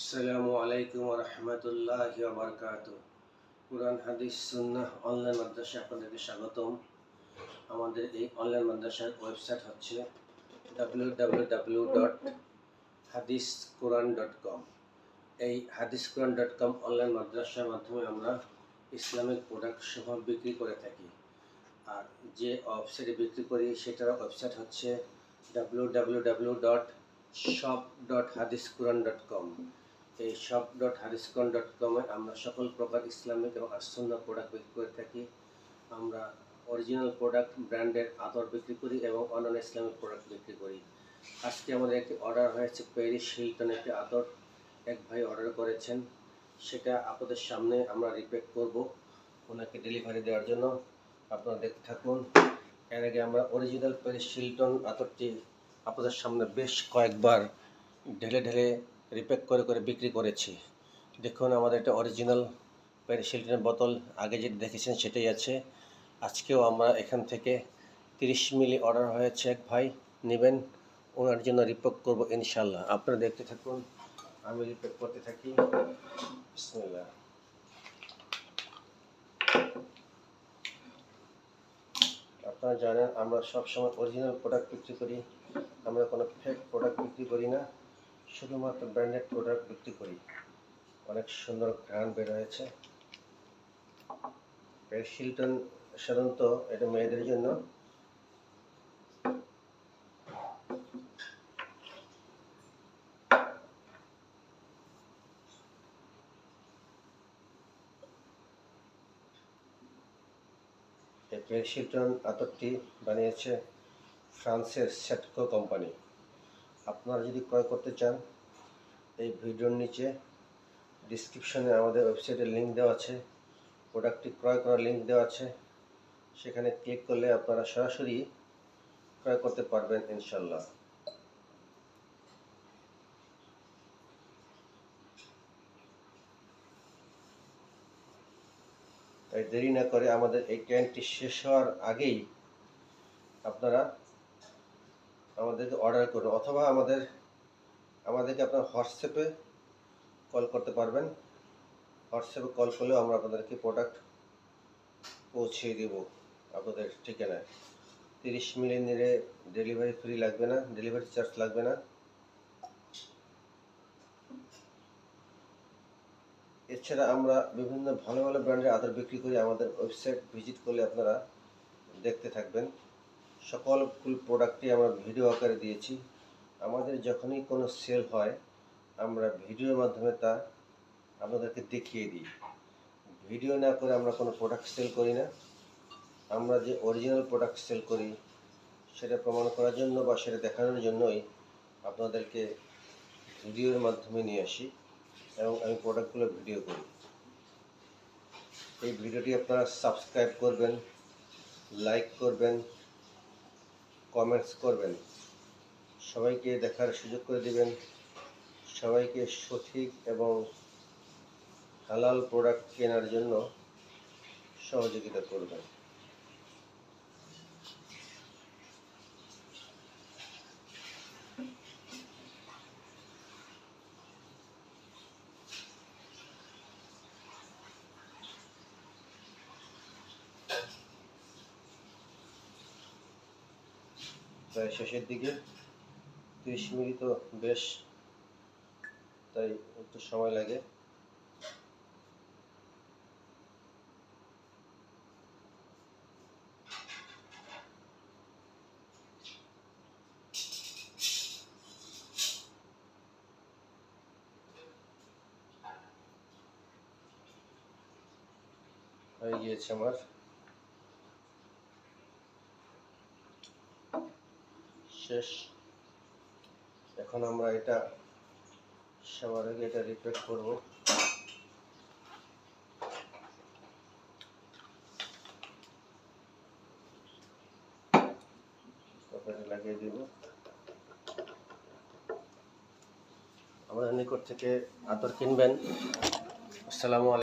আসসালামু আলাইকুম রহমতুল্লাহ বারকাত কোরআন, হাদিস, সুন্নাহ, অনলাইন মাদ্রাসা আপনাদেরকে স্বাগতম। আমাদের এই অনলাইন মাদ্রাসার ওয়েবসাইট হচ্ছে ডাব্লিউ ডট হাদিস কোরআন ডট কম এই হাদিস কোরআন ডট কম অনলাইন মাদ্রাসার মাধ্যমে আমরা ইসলামিক প্রোডাক্ট সহ বিক্রি করে থাকি। আর যে ওয়েবসাইটে বিক্রি করি, সেটার ওয়েবসাইট হচ্ছে ডাব্লিউ ডট শপ ডট হাদিস কোরআন ডট কম এই শপ ডট হারিসকন ডট কমে আমরা সকল প্রকার ইসলামিক এবং আসন্ন প্রোডাক্ট বিক্রি করে থাকি। আমরা অরিজিনাল প্রোডাক্ট ব্র্যান্ডের আতর বিক্রি করি এবং অন্যান্য ইসলামিক প্রোডাক্ট বিক্রি করি। আজকে আমাদের একটি অর্ডার হয়েছে প্যারিস হিলটন একটি আতর। এক ভাই অর্ডার করেছেন। সেটা আপনাদের সামনে আমরা রিপেক করব ওনাকে ডেলিভারি দেওয়ার জন্য। আপনারা দেখতে থাকুন। এর আগে আমরা অরিজিনাল প্যারিস হিলটন আতরটি আপনাদের সামনে বেশ কয়েকবার ঢেলে ঢেলে রিপ্যাক করে করে বিক্রি করেছি। দেখুন, আমাদের একটা অরিজিনাল প্যারিসিল্টের বোতল, আগে যেটা দেখেছেন সেটাই আছে। আজকেও আমরা এখান থেকে তিরিশ মিলি অর্ডার হয়েছে, এক ভাই নেবেন, ওনার জন্য রিপ্যাক করব ইনশাল্লাহ আপনারা দেখতে থাকুন, আমি রিপ্যাক করতে থাকি। বিসমিল্লাহ। আপনারা জানেন, আমরা সবসময় অরিজিনাল প্রোডাক্ট বিক্রি করি। আমরা কোনো ফেক প্রোডাক্ট বিক্রি করি না। শুধুমাত্র ব্র্যান্ডেড প্রোডাক্ট বিক্রি করি। অনেক সুন্দর ঘ্রাণ বের হয়েছে। শিল্টন সাধারণত এটা মেয়েদের জন্য। এই আতরটি বানিয়েছে ফ্রান্সের সেটকো কোম্পানি। আপনারা যদি ক্রয় করতে চান, এই ভিডিওর নিচে ডিসক্রিপশনে আমাদের ওয়েবসাইটের লিঙ্ক দেওয়া আছে। প্রোডাক্টটি ক্রয় করার লিঙ্ক দেওয়া আছে। সেখানে ক্লিক করলে আপনারা সরাসরি ক্রয় করতে পারবেন ইনশাল্লাহ তাই দেরি না করে আমাদের এই ক্যানটি শেষ হওয়ার আগেই আপনারা আমাদেরকে অর্ডার করুন, অথবা আমাদের, আমাদেরকে আপনার হোয়াটসঅ্যাপে কল করতে পারবেন। হোয়াটসঅ্যাপে কল করলেও আমরা আপনাদেরকে প্রোডাক্ট পৌঁছিয়ে দেব আপনাদের ঠিকানায়। তিরিশ মিলি নিলে ডেলিভারি ফ্রি লাগবে না ডেলিভারি চার্জ লাগবে না। এছাড়া আমরা বিভিন্ন ভালো ভালো ব্র্যান্ডের আদার বিক্রি করি, আমাদের ওয়েবসাইট ভিজিট করলে আপনারা দেখতে থাকবেন। সকল ফুল প্রোডাক্টই আমরা ভিডিও আকারে দিয়েছি। আমাদের যখনই কোনো সেল হয়, আমরা ভিডিওর মাধ্যমে তা আপনাদেরকে দেখিয়ে দিই। ভিডিও না করে আমরা কোনো প্রোডাক্ট সেল করি না। আমরা যে অরিজিনাল প্রোডাক্ট সেল করি, সেটা প্রমাণ করার জন্য বা সেটা দেখানোর জন্যই আপনাদেরকে ভিডিওর মাধ্যমে নিয়ে আসি এবং আমি প্রোডাক্টগুলো ভিডিও করি। এই ভিডিওটি আপনারা সাবস্ক্রাইব করবেন লাইক করবেন কমেন্টস করবেন। সবাইকে দেখার সুযোগ করে দেবেন। সবাইকে সঠিক এবং হালাল প্রোডাক্ট কেনার জন্য সহযোগিতা করবেন। প্রায় শেষের দিকে। তিরিশ মিনিট তো বেশ তাই একটু সময় লাগে। হয়ে গিয়েছে আমার। শেষ। এখন আমরা এটা সবার আগে এটা রিপেয়ার করব। লাগিয়ে দিব। আমাদের নিকট থেকে আতর কিনবেন। আসসালামু আলাইকুম।